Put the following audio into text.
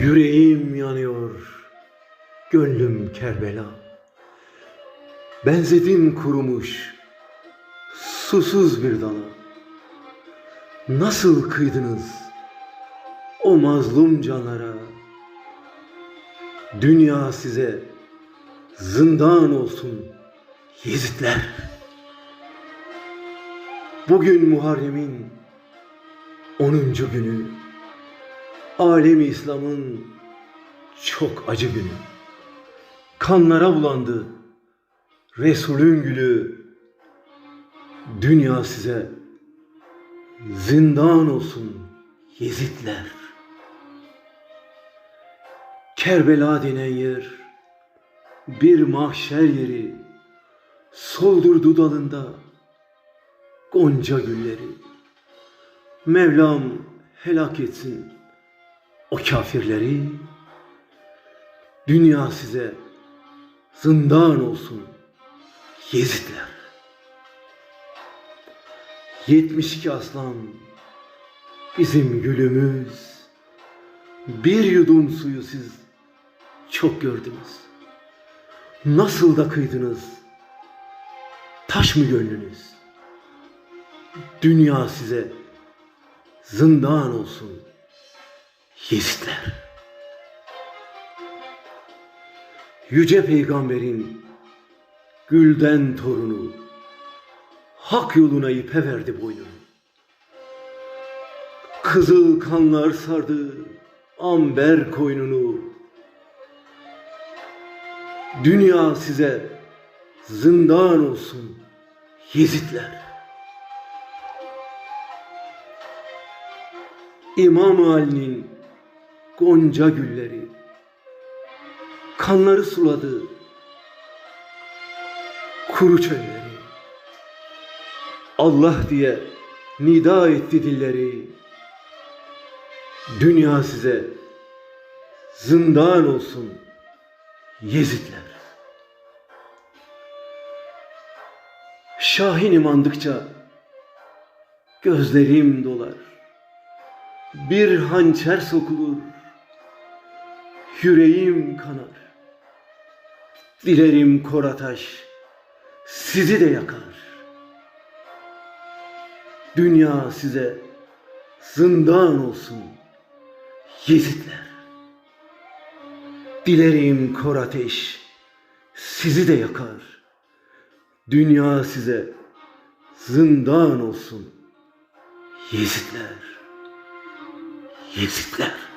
Yüreğim yanıyor, gönlüm Kerbela. Benzedin kurumuş, susuz bir dala. Nasıl kıydınız o mazlum canlara? Dünya size zindan olsun Yezidler. Bugün Muharrem'in 10. günü. Alemi İslam'ın çok acı günü. Kanlara bulandı Resulün gülü. Dünya size zindan olsun Yezidler. Kerbela denen yer bir mahşer yeri. Soldurdu dalında gonca gülleri. Mevlam helak etsin o kafirleri. Dünya size zindan olsun Yezidler. 72 aslan bizim gülümüz. Bir yudum suyu siz çok gördünüz. Nasıl da kıydınız? Taş mı gönlünüz? Dünya size zindan olsun Yezidler. Yüce Peygamber'in gülden torunu hak yoluna ipe verdi boynunu. Kızıl kanlar sardı amber koynunu. Dünya size zindan olsun Yezidler. İmam Ali'nin gonca gülleri kanları suladı kuru çölleri. Allah diye nida etti dilleri. Dünya size zindan olsun Yezidler. Şahin imandıkça gözlerim dolar. Bir hançer sokulur, yüreğim kanar. Dilerim korataş sizi de yakar. Dünya size zindan olsun Yezidler. Dilerim kor ateş sizi de yakar. Dünya size zindan olsun Yezidler. Yezidler.